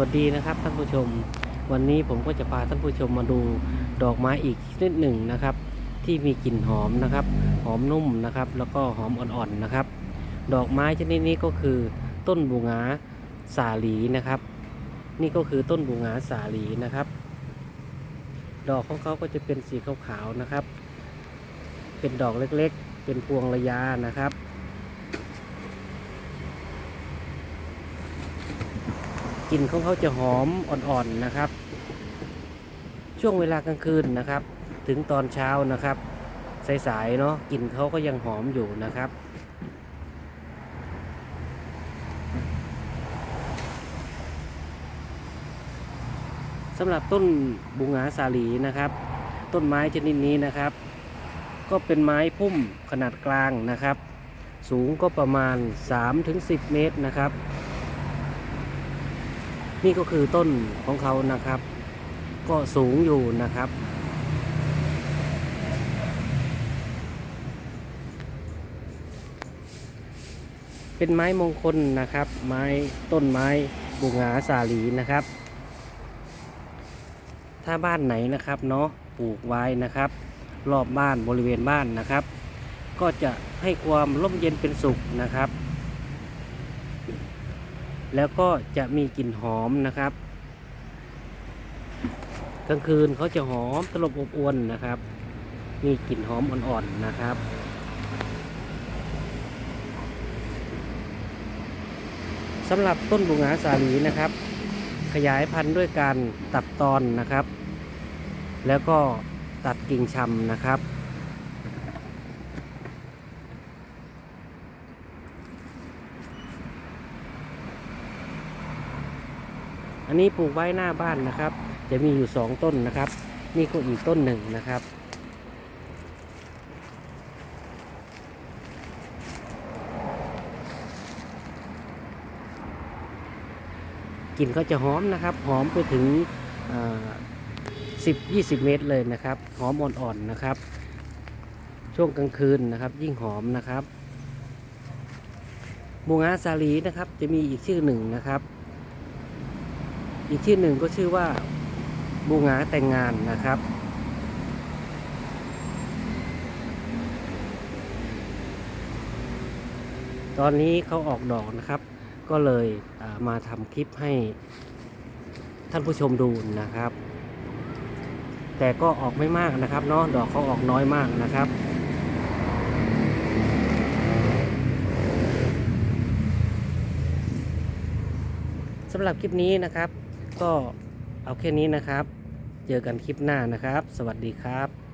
วัสดีนะครับท่านผู้ชม วันนี้ผมก็จะพาท่านผู้ชมมาดูดอกไม้อีกชนิดหนึ่งนะครับ ที่มีกลิ่นหอมนะครับ หอมนุ่มนะครับ แล้วก็หอมอ่อนๆนะครับ ดอกไม้ชนิดนี้ก็คือต้นบูงาสาลีนะครับ นี่ก็คือต้นบูงาสาลีนะครับ ดอกของเขาก็จะเป็นสีขาวๆนะครับ เป็นดอกเล็กๆ เป็นพวงระยะนะครับ กลิ่นของเขาจะหอมอ่อนๆนะครับ ช่วงเวลากลางคืนนะครับ ถึงตอนเช้านะครับ สายๆเนาะกลิ่นเขาก็ยังหอมอยู่นะครับสำหรับต้นบุงหาสาลีนะครับ ต้นไม้ชนิดนี้นะครับ ก็เป็นไม้พุ่มขนาดกลางนะครับ สูงก็ประมาณ 3-10 เมตรนะครับ นี่ก็คือต้นของเขานะครับ ก็สูงอยู่นะครับ เป็นไม้มงคลนะครับ ไม้ต้นไม้บุงหาสาลีนะครับ ถ้าบ้านไหนนะครับเนาะปลูกไว้นะครับ รอบบ้านบริเวณบ้านนะครับ ก็จะให้ความร่มเย็นเป็นสุขนะครับ แล้วก็จะมีกลิ่นหอมนะครับ กลางคืนเขาจะหอมตลบอบอวนนะครับ มีกลิ่นหอมอ่อนๆนะครับสำหรับต้นบุงหาสาลีนะครับ ขยายพันธุ์ด้วยการตัดตอนนะครับ แล้วก็ตัดกิ่งชำนะครับ อันนี้ปลูกไว้หน้าบ้านนะครับ จะมีอยู่สองต้นนะครับ นี่ก็อีกต้นหนึ่งนะครับ กลิ่นก็จะหอมนะครับ หอมไปถึงสิบยี่สิบเมตรเลยนะครับ หอมอ่อนๆนะครับ ช่วงกลางคืนนะครับ ยิ่งหอมนะครับบูงาสาลีนะครับ จะมีอีกชื่อหนึ่งนะครับ อีกชื่หนึ่งก็ชื่อว่าบูงาแต่งงานนะครับ ตอนนี้เขาออกดอกนะครับ ก็เลยามาทำคลิปให้ท่านผู้ชมดูนะครับ แต่ก็ออกไม่มากนะครับเนาะดอกเขาออกน้อยมากนะครับสำหรับคลิปนี้นะครับ ก็เอาแค่นี้นะครับ เจอกันคลิปหน้านะครับ สวัสดีครับ